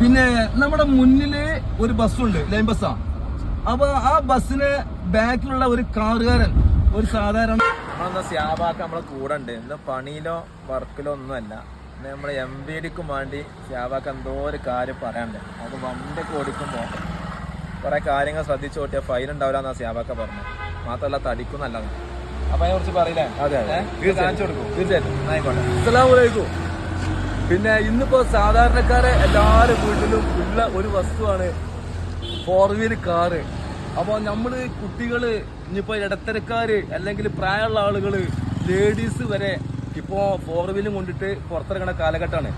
പിന്നെ നമ്മുടെ മുന്നിൽ ഒരു ബസ്സുണ്ട് ലൈൻ ബസ്സാ. അപ്പൊ ആ ബസ്സിന് ബാക്കിലുള്ള ഒരു കാറുകാരൻ ഒരു സാധാരണ നമ്മളെന്താ സ്യാബാക്ക നമ്മളെ കൂടെ ഉണ്ട്. ഇന്ന് പണിയിലോ വർക്കിലോ ഒന്നുമല്ല. ഇന്ന് നമ്മളെ എം വി ഡിക്കും വേണ്ടി സ്യാബാക്ക എന്തോ ഒരു കാര്യം പറയാനുണ്ട്. അത് വണ്ടിയൊക്കെ ഓടിക്കുമ്പോൾ കുറെ കാര്യങ്ങൾ ശ്രദ്ധിച്ചു കൂട്ടിയ ഫൈൻ ഉണ്ടാവില്ല എന്നാ സ്യാബാക്ക പറഞ്ഞു മാത്രമല്ല തടിക്കും നല്ലതാണ്. അപ്പൊ അതിനെ കുറിച്ച് പറയില്ലേ? അതെ, അതെ. കാണിച്ചു കൊടുക്കും. തീർച്ചയായിട്ടും. ആയിക്കോട്ടെ. അസ്സലാമലൈക്കും പിന്നെ ഇന്നിപ്പോ സാധാരണക്കാരെ എല്ലാവരും വീട്ടിലും ഉള്ള ഒരു വസ്തുവാണ് ഫോർ വീൽ കാറ് അപ്പോൾ നമ്മൾ കുട്ടികൾ ഇനിയിപ്പോ ഇടത്തരക്കാര് അല്ലെങ്കിൽ പ്രായമുള്ള ആളുകൾ ലേഡീസ് വരെ ഇപ്പോ ഫോർ വീലും കൊണ്ടിട്ട് പുറത്തിറങ്ങുന്ന കാലഘട്ടമാണ്.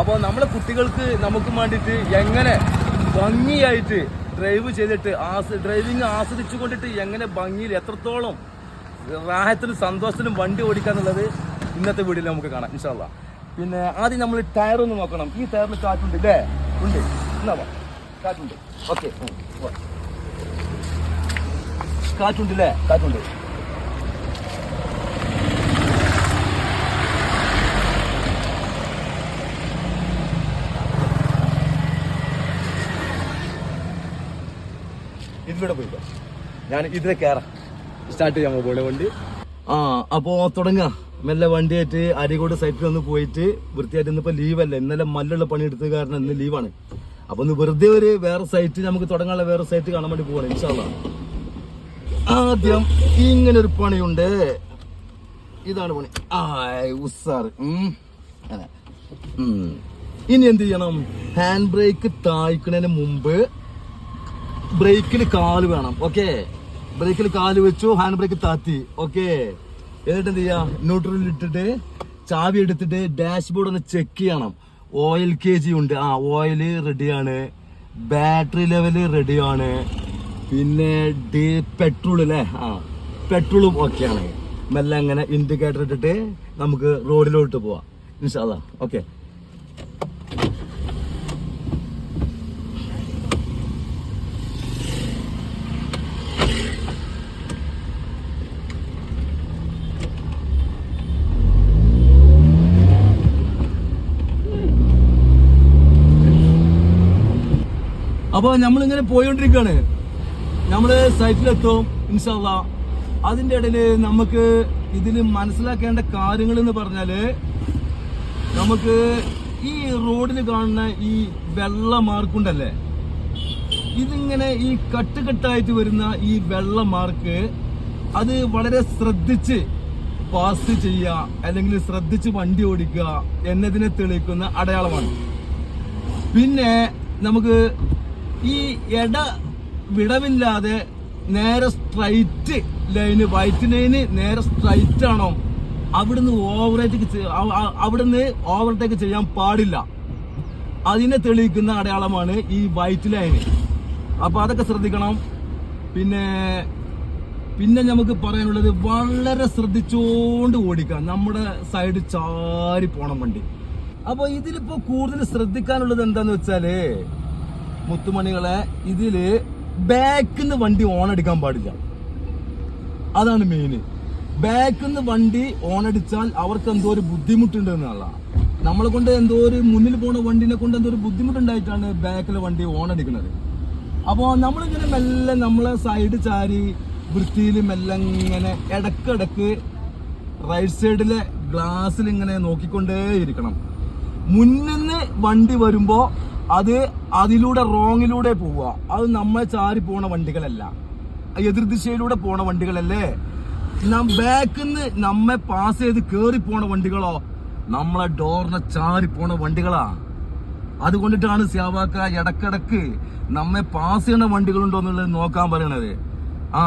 അപ്പോൾ നമ്മളെ കുട്ടികൾക്ക് നമുക്ക് വേണ്ടിയിട്ട് എങ്ങനെ ഭംഗിയായിട്ട് ഡ്രൈവ് ചെയ്തിട്ട് ആസ് ഡ്രൈവിങ് ആസ്വദിച്ചു കൊണ്ടിട്ട് എങ്ങനെ ഭംഗിയിൽ എത്രത്തോളം റാഹത്തിലും സന്തോഷത്തിലും വണ്ടി ഓടിക്കാന്നുള്ളത് ഇന്നത്തെ വീഡിയോയിൽ നമുക്ക് കാണാം ഇൻഷാല്ല പിന്നെ ആദ്യം നമ്മൾ ടയർ ഒന്ന് നോക്കണം. ഈ ടയറിൽ കാറ്റുണ്ട് അല്ലേ ഉണ്ട്. എന്നാ. കാറ്റുണ്ട്. ഓക്കെ. കാറ്റുണ്ട് അല്ലേ കാറ്റുണ്ട്. ഇതിലൂടെ പോയിക്കോ ഞാൻ ഇതിലെ കയറാം സ്റ്റാർട്ട് ചെയ്യാൻ പോകുമ്പോൾ വണ്ടി. ആ അപ്പോ തുടങ്ങാം. മെല്ലെ വണ്ടി ആയിട്ട് അരികോട് സൈറ്റിൽ ഒന്ന് പോയിട്ട് വൃത്തിയായിട്ട് ഇന്നിപ്പോ ലീവല്ല ഇന്നലെ മല്ലുള്ള പണി എടുത്തത് കാരണം ഇന്ന് ലീവാണ് അപ്പൊ ഒന്ന് വെറുതെ ഒരു വേറെ സൈറ്റ് നമുക്ക് തുടങ്ങാനുള്ള വേറെ സൈറ്റ് കാണാൻ വേണ്ടി പോകണം ഇൻഷാല്ല ആദ്യം ഇങ്ങനെ ഒരു പണിയുണ്ട്. ഇതാണ് പണി. ആ ഉസാർ അതെ. ഉം. ഇനി എന്ത് ചെയ്യണം? ഹാൻഡ് ബ്രേക്ക് താഴ്ക്കുന്നതിന് മുമ്പ് ബ്രേക്കിൽ കാൽ വേണം. ഓക്കെ ബ്രേക്കിൽ കാൽ വെച്ചു ഹാൻഡ് ബ്രേക്ക് താത്തി. ഓക്കെ എന്നിട്ട് എന്ത് ചെയ്യാ ന്യൂട്രലിൽ ഇട്ടിട്ട് ചാവി എടുത്തിട്ട് ഡാഷ് ബോർഡ് ഒന്ന് ചെക്ക് ചെയ്യണം. ഓയിൽ കെ ജി ഉണ്ട്. ആ ഓയിൽ റെഡിയാണ് ബാറ്ററി ലെവൽ റെഡിയാണ് പിന്നെ ഡി പെട്രോൾ അല്ലേ ആ പെട്രോളും ഓക്കെയാണ് മെല്ലെ അങ്ങനെ ഇൻഡിക്കേറ്റർ ഇട്ടിട്ട് നമുക്ക് റോഡിലോട്ട് പോവാം. ഇൻഷാല്ല ഓക്കെ അപ്പൊ നമ്മളിങ്ങനെ പോയോണ്ടിരിക്കാണ്. നമ്മൾ സൈറ്റിലെത്തും ഇൻഷാല്ല അതിന്റെ ഇടയിൽ നമുക്ക് ഇതിൽ മനസ്സിലാക്കേണ്ട കാര്യങ്ങൾ എന്ന് പറഞ്ഞാൽ നമുക്ക് ഈ റോഡിൽ കാണുന്ന ഈ വെള്ള മാർക്കുണ്ടല്ലേ ഇതിങ്ങനെ ഈ കട്ടുകെട്ടായിട്ട് വരുന്ന ഈ വെള്ള മാർക്ക് അത് വളരെ ശ്രദ്ധിച്ച് പാസ് ചെയ്യുക അല്ലെങ്കിൽ ശ്രദ്ധിച്ച് വണ്ടി ഓടിക്കുക എന്നതിനെ തെളിയിക്കുന്ന അടയാളമാണ്. പിന്നെ നമുക്ക് ഈ ഇട വിടവില്ലാതെ നേരെ സ്ട്രൈറ്റ് ലൈന് വൈറ്റ് ലൈന് നേരെ സ്ട്രൈറ്റ് ആണോ? അവിടുന്ന് ഓവർടേക്ക് അവിടുന്ന് ഓവർടേക്ക് ചെയ്യാൻ പാടില്ല. അതിനെ തെളിയിക്കുന്ന അടയാളമാണ് ഈ വൈറ്റ് ലൈന് അപ്പോൾ അതൊക്കെ ശ്രദ്ധിക്കണം. പിന്നെ പിന്നെ നമുക്ക് പറയാനുള്ളത് വളരെ ശ്രദ്ധിച്ചുകൊണ്ട് ഓടിക്കാം നമ്മുടെ സൈഡ് ചാരി പോണം വണ്ടി. അപ്പൊ ഇതിലിപ്പോ കൂടുതൽ ശ്രദ്ധിക്കാനുള്ളത് എന്താന്ന് വെച്ചാൽ മുത്തുമണികളെ ഇതിൽ ബാക്കിന്ന് വണ്ടി ഓൺ അടിക്കാൻ പാടില്ല. അതാണ് മെയിൻ ബാക്കിന്ന് വണ്ടി ഓൺ അടിച്ചാൽ അവർക്ക് എന്തോ ഒരു ബുദ്ധിമുട്ടുണ്ട് എന്നുള്ള നമ്മളെ കൊണ്ട് എന്തോ ഒരു മുന്നിൽ പോണ വണ്ടിനെ കൊണ്ട് എന്തോ ഒരു ബുദ്ധിമുട്ടുണ്ടായിട്ടാണ് ബാക്കിലെ വണ്ടി ഓൺ അടിക്കുന്നത് അപ്പോൾ നമ്മളിങ്ങനെ മെല്ലെ നമ്മളെ സൈഡ് ചാരി വൃത്തിയിൽ മെല്ലെ ഇങ്ങനെ ഇടക്കിടക്ക് റൈറ്റ് സൈഡിലെ ഗ്ലാസ്സിൽ ഇങ്ങനെ നോക്കിക്കൊണ്ടേ ഇരിക്കണം മുന്നിന്ന് വണ്ടി വരുമ്പോ അത് അതിലൂടെ റോങ്ങിലൂടെ പോവുക. അത് നമ്മളെ ചാരി പോണ വണ്ടികളല്ല. എതിർദിശയിലൂടെ പോണ വണ്ടികളല്ലേ? ബാക്കിന്ന് നമ്മെ പാസ് ചെയ്ത് കേറി പോണ വണ്ടികളോ നമ്മളെ ഡോറിനെ ചാരി പോണ വണ്ടികളാ. അതുകൊണ്ടിട്ടാണ് സ്യാവാക്ക ഇടക്കിടക്ക് നമ്മെ പാസ് ചെയ്യുന്ന വണ്ടികളുണ്ടോ എന്നുള്ളത് നോക്കാൻ പറയണത്. ആ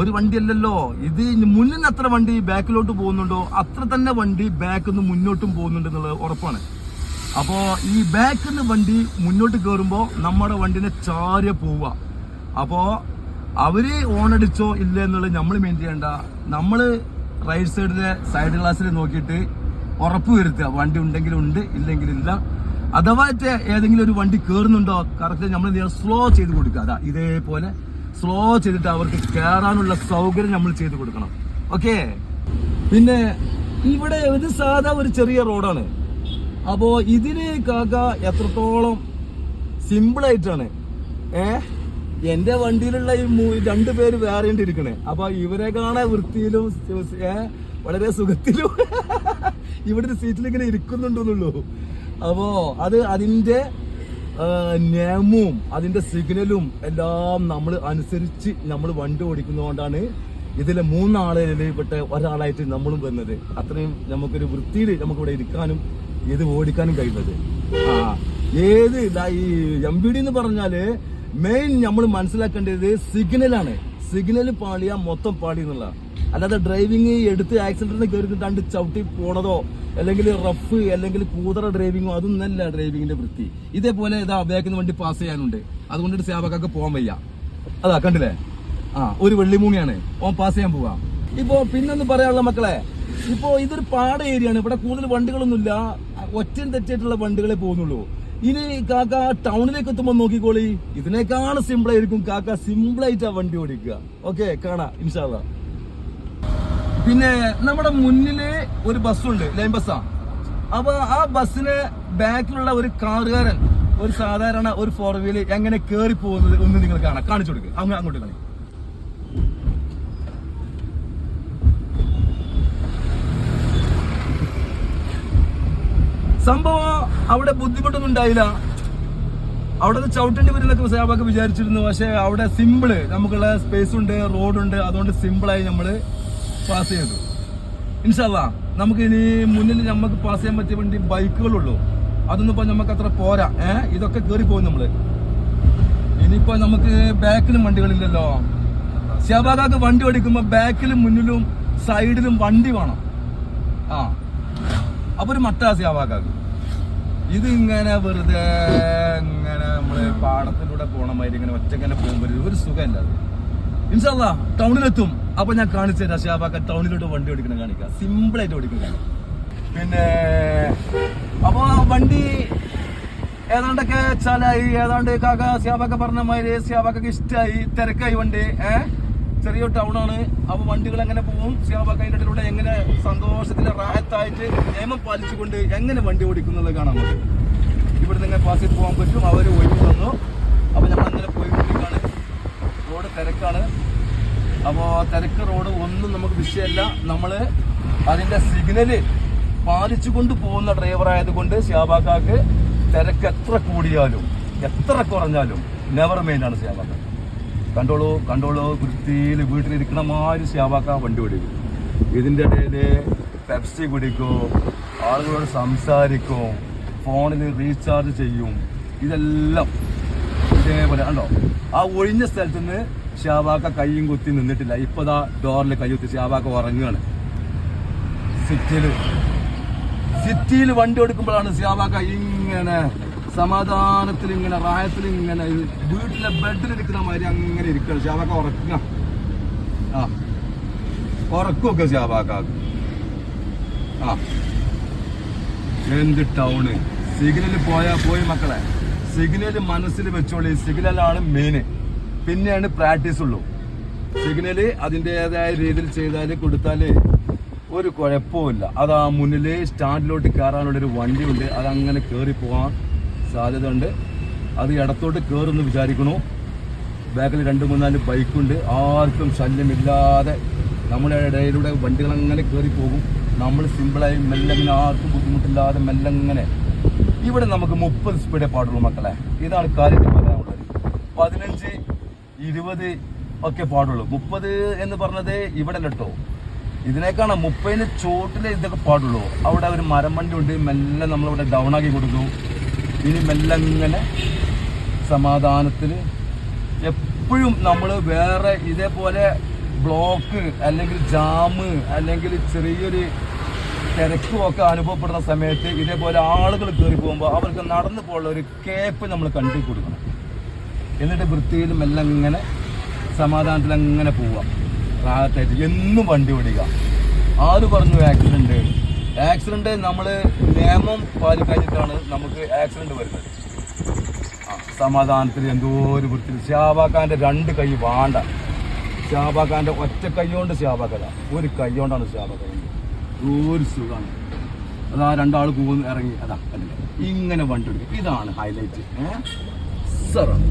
ഒരു വണ്ടിയല്ലല്ലോ. ഇത് മുന്നിൽ നിന്ന് എത്ര വണ്ടി ബാക്കിലോട്ട് പോകുന്നുണ്ടോ അത്ര തന്നെ വണ്ടി ബാക്കിൽ നിന്ന് മുന്നോട്ടും പോകുന്നുണ്ട് എന്നുള്ളത് ഉറപ്പാണ്. അപ്പോ ഈ ബാക്കിൽ നിന്ന് വണ്ടി മുന്നോട്ട് കയറുമ്പോ നമ്മുടെ വണ്ടിനെ ചാരി പോവുക. അപ്പോ അവർ ഓണടിച്ചോ ഇല്ല എന്നുള്ളത് നമ്മൾ മെയിൻ ചെയ്യണ്ട. നമ്മൾ റൈറ്റ് സൈഡിലെ സൈഡ് ഗ്ലാസ്സിൽ നോക്കിയിട്ട് ഉറപ്പ് വരുത്തുക. വണ്ടി ഉണ്ടെങ്കിൽ ഉണ്ട് ഇല്ലെങ്കിൽ ഇല്ല. അഥവാ ഏതെങ്കിലും ഒരു വണ്ടി കയറുന്നുണ്ടോ കറക്റ്റ് നമ്മൾ സ്ലോ ചെയ്ത് കൊടുക്കുക. അതാ ഇതേപോലെ സ്ലോ ചെയ്തിട്ട് അവർക്ക് കയറാനുള്ള സൗകര്യം നമ്മൾ ചെയ്ത് കൊടുക്കണം. ഓക്കെ പിന്നെ ഇവിടെ ഇത് സാധാ ഒരു ചെറിയ റോഡാണ് അപ്പോ ഇതിന് കാക്ക എത്രത്തോളം സിമ്പിൾ ആയിട്ടാണ് ഏ? എന്റെ വണ്ടിയിലുള്ള ഈ രണ്ടു പേര് വേറേണ്ടിരിക്കണേ അപ്പൊ ഇവരെ കാണാൻ വൃത്തിയിലും വളരെ സുഖത്തിലും ഇവിടെ സീറ്റിൽ ഇങ്ങനെ ഇരിക്കുന്നുണ്ടെന്നുള്ളൂ. അപ്പോ അത് അതിന്റെ നിയമവും അതിന്റെ സിഗ്നലും എല്ലാം നമ്മൾ അനുസരിച്ച് നമ്മൾ വണ്ടി ഓടിക്കുന്നതുകൊണ്ടാണ് ഇതിലെ മൂന്നാളുകളിൽപ്പെട്ട ഒരാളായിട്ട് നമ്മളും വന്നത്. അത്രയും നമുക്കൊരു വൃത്തിയിൽ നമുക്കിവിടെ ഇരിക്കാനും ഇത് ഓടിക്കാനും കഴിയുന്നത് ആ ഏത് ഈ എം ബി ഡി എന്ന് പറഞ്ഞാൽ മെയിൻ നമ്മൾ മനസ്സിലാക്കേണ്ടത് സിഗ്നലാണ് സിഗ്നൽ പാളിയാ മൊത്തം പാളി എന്നുള്ള. അല്ലാതെ ഡ്രൈവിംഗ് എടുത്ത് ആക്സിഡന്റിന് കയറി രണ്ട് ചവിട്ടി പോണതോ അല്ലെങ്കിൽ റഫ് അല്ലെങ്കിൽ കൂതറ ഡ്രൈവിങ്ങോ അതൊന്നല്ല ഡ്രൈവിങ്ങിന്റെ വൃത്തി. ഇതേപോലെ ഇതാ ബാക്കിൽ വണ്ടി പാസ് ചെയ്യാനുണ്ട്. അതുകൊണ്ട് സേവക്കൊക്കെ പോകാൻ വയ്യ. അതാ കണ്ടില്ലേ? ആ ഒരു വെള്ളിമൂങ്ങയാണ് ഓൻ പാസ് ചെയ്യാൻ പോവാ. ഇപ്പോ പിന്നൊന്ന് പറയാനുള്ള മക്കളെ ഇപ്പോ ഇതൊരു പാട ഏരിയയാണ് ഇവിടെ കൂടുതൽ വണ്ടികളൊന്നുമില്ല. ഒറ്റയും തെറ്റായിട്ടുള്ള വണ്ടികളെ പോകുന്നുള്ളൂ. ഇനി കാക്ക ടൗണിലേക്ക് എത്തുമ്പോൾ നോക്കിക്കോളി. ഇതിനേക്കാളും സിമ്പിൾ ആയിരിക്കും കാക്ക സിമ്പിൾ ആയിട്ട് വണ്ടി ഓടിക്കുക. ഓക്കെ കാണാം ഇൻഷാല്ല പിന്നെ നമ്മുടെ മുന്നിൽ ഒരു ബസ്സുണ്ട് ലൈൻ ബസ്സാ. അപ്പൊ ആ ബസ്സിന് ബാക്കിലുള്ള ഒരു കാറുകാരൻ ഒരു സാധാരണ ഒരു ഫോർ വീൽ എങ്ങനെ കേറി പോകുന്നത് ഒന്ന് നിങ്ങൾ കാണാം. കാണിച്ചു കൊടുക്കുക അങ്ങോട്ട് കളി. സംഭവം അവിടെ ബുദ്ധിമുട്ടൊന്നും ഉണ്ടായില്ല. അവിടെ ചവിട്ടേണ്ടി വരുന്നൊക്കെ സേവാക്ക് വിചാരിച്ചിരുന്നു. പക്ഷെ അവിടെ സിമ്പിൾ നമുക്കുള്ള സ്പേസ് ഉണ്ട് റോഡുണ്ട് അതുകൊണ്ട് സിമ്പിളായി നമ്മൾ പാസ് ചെയ്തു. ഇൻഷല്ല നമുക്ക് ഇനി മുന്നിൽ നമുക്ക് പാസ് ചെയ്യാൻ പറ്റിയ വേണ്ടി ബൈക്കുകളുള്ളൂ. അതൊന്നും ഇപ്പൊ നമുക്ക് അത്ര പോരാ. ഏഹ് ഇതൊക്കെ കയറി പോകും നമ്മൾ. ഇനിയിപ്പോ നമുക്ക് ബാക്കിലും വണ്ടികളില്ലല്ലോ. ശാബാഗാക്ക് വണ്ടി ഓടിക്കുമ്പോ ബാക്കിലും മുന്നിലും സൈഡിലും വണ്ടി വേണം. ആ. അപ്പൊ ഒരു മട്ടാസി ആവാക്കാക്കും ഇത് ഇങ്ങനെ വെറുതെ ഇങ്ങനെ നമ്മൾ പാടത്തിലൂടെ പോണ മാതിരി ഇങ്ങനെ ഒറ്റങ്ങനെ പോകുമ്പോൾ ഒരു സുഖമില്ല അത്. ഇൻഷാല്ല ടൗണിലെത്തും. അപ്പൊ ഞാൻ കാണിച്ചു തരാം. ഷാബാക്ക ടൗണിലോട്ട് വണ്ടി ഓടിക്കണം കാണിക്കാം. സിമ്പിൾ ആയിട്ട് ഓടിക്കണം പിന്നെ അപ്പൊ വണ്ടി ഏതാണ്ടൊക്കെ ചലായി. ഏതാണ്ട് കാക്ക ഷാബാക്ക പറഞ്ഞ മാതിരി ഷാബാക്കൊക്കെ ഇഷ്ടമായി തിരക്കായി വണ്ടി. ഏഹ് ചെറിയ ടൗണാണ് അപ്പൊ വണ്ടികൾ എങ്ങനെ പോകും? അതിന്റെ എങ്ങനെ സന്തോഷത്തിൽ റാഹത്തായിട്ട് നിയമം പാലിച്ചുകൊണ്ട് എങ്ങനെ വണ്ടി ഓടിക്കുന്നുള്ളത് കാണാൻ പറ്റും ഇവിടെ നിന്ന് പാസ് പോകാൻ പറ്റും. അവർ ഒഴിഞ്ഞു തന്നു. അപ്പൊ നമ്മൾ അങ്ങനെ പോയിക്കൊണ്ടിരിക്കുകയാണ്. റോഡ് തിരക്കാണ്. അപ്പോൾ തിരക്ക് റോഡ് ഒന്നും നമുക്ക് വിഷയമല്ല. നമ്മൾ അതിന്റെ സിഗ്നൽ പാലിച്ചുകൊണ്ട് പോകുന്ന ഡ്രൈവർ ആയതുകൊണ്ട് ശ്യാബാക്കാക്ക് തിരക്ക് എത്ര കൂടിയാലും എത്ര കുറഞ്ഞാലും നെവർ മെയിൻ ആണ് ഷ്യാബാക്ക കണ്ടോളൂ കണ്ടോളൂ വൃത്തിയിൽ വീട്ടിലിരിക്കണ മാതിരി ഷ്യാബാക്ക വണ്ടി ഓടിക്കും ഇതിന്റെ ഇടയിൽ പെപ്സി കുടിക്കും ആളുകളോട് സംസാരിക്കും ഫോണിൽ റീചാർജ് ചെയ്യും. ഇതെല്ലാം ഇതേപോലെ കണ്ടോ? ആ ഒഴിഞ്ഞ സ്ഥലത്ത് നിന്ന് ഷാബാക്ക കൈയും കുത്തി നിന്നിട്ടില്ല. ഇപ്പതാ ഡോറിൽ കൈ കുത്തി ഷാബാക്ക ഉറങ്ങുകയാണ്. സിറ്റിയിൽ സിറ്റിയിൽ വണ്ടി എടുക്കുമ്പോഴാണ് ഷാബാക്ക ഇങ്ങനെ സമാധാനത്തിൽ ഇങ്ങനെ റായത്തിൽ ഇങ്ങനെ വീട്ടിലെ ബെഡിൽ ഇരിക്കുന്ന മാതിരി അങ്ങനെ ഇരിക്കണം ഷാബാക്ക ഉറക്കുക ആ. ഉറക്കുമൊക്കെ ഷാബാക്ക. ആ. എന്ത് ടൗണ് സിഗ്നൽ പോയാ പോയി മക്കളെ. സിഗ്നൽ മനസ്സിൽ വെച്ചോളി. സിഗ്നലാണ് മെയിന് പിന്നെയാണ് പ്രാക്ടീസ് ഉള്ളൂ. സിഗ്നൽ അതിന്റെതായ രീതിയിൽ ചെയ്താൽ കൊടുത്താൽ ഒരു കുഴപ്പമില്ല അത് ആ മുന്നിൽ സ്റ്റാൻഡിലോട്ട് കയറാനുള്ള ഒരു വണ്ടിയുണ്ട്. അത് അങ്ങനെ കയറി പോകാൻ സാധ്യത ഉണ്ട് അത് ഇടത്തോട്ട് കയറുമെന്ന് വിചാരിക്കണു ബാക്കിൽ രണ്ട് മൂന്നാൽ ബൈക്കുണ്ട്. ആർക്കും ശല്യമില്ലാതെ നമ്മുടെ ഇടയിലൂടെ വണ്ടികൾ അങ്ങനെ കയറി പോകും. നമ്മൾ സിമ്പിളായി മെല്ലങ്ങനെ ആർക്കും ബുദ്ധിമുട്ടില്ലാതെ മെല്ലങ്ങനെ ഇവിടെ നമുക്ക് മുപ്പത് സ്പീഡേ പാടുള്ളൂ മക്കളെ. ഇതാണ് കാര്യത്തിൽ പറയാനുള്ളത്. പതിനഞ്ച് ഇരുപത് ഒക്കെ പാടുള്ളൂ. മുപ്പത് എന്ന് പറഞ്ഞത് ഇവിടെ കേട്ടോ ഇതിനേക്കാണ് മുപ്പതിന് ചോട്ടിലെ ഇതൊക്കെ പാടുള്ളൂ. അവിടെ ഒരു മരം വണ്ടി ഉണ്ട്. മെല്ലെ നമ്മളിവിടെ ഡൗൺ ആക്കി കൊടുക്കും ഇനി മെല്ലെ ഇങ്ങനെ സമാധാനത്തിൽ എപ്പോഴും നമ്മൾ വേറെ ഇതേപോലെ ബ്ലോക്ക് അല്ലെങ്കിൽ ജാമ് അല്ലെങ്കിൽ ചെറിയൊരു തിരക്കും ഒക്കെ അനുഭവപ്പെടുന്ന സമയത്ത് ഇതേപോലെ ആളുകൾ കയറി പോകുമ്പോൾ അവർക്ക് നടന്നു പോകാനുള്ള ഒരു കേപ്പ് നമ്മൾ കണ്ടു കൊടുക്കണം. എന്നിട്ട് വൃത്തിയിലും എല്ലാം ഇങ്ങനെ സമാധാനത്തിൽ അങ്ങനെ പോവാം. റാഹത്തായിട്ട്. എന്നും വണ്ടി ഓടിക്കുക ആര് പറഞ്ഞു ആക്സിഡന്റ് ആക്സിഡന്റ് നമ്മൾ നിയമം പാലിക്കാഞ്ഞിട്ടാണ് നമുക്ക് ആക്സിഡന്റ് വരുന്നത്. ആ, സമാധാനത്തിൽ എന്തോ ഒരു വൃത്തി ഷാബാക്കാന്റെ രണ്ട് കൈ വാണ്ട. ഷാബാക്കാന്റെ ഒറ്റ കൈ കൊണ്ട് ഷാബാക്കല ഒരു കൈ കൊണ്ടാണ് ഷാബാക്ക ഒരു സുഖമാണ്. അതാ രണ്ടാൾ പോകുന്നു ഇറങ്ങി. അതാ ഇങ്ങനെ വണ്ടി ഇതാണ് ഹൈലൈറ്റ് അസറാണ്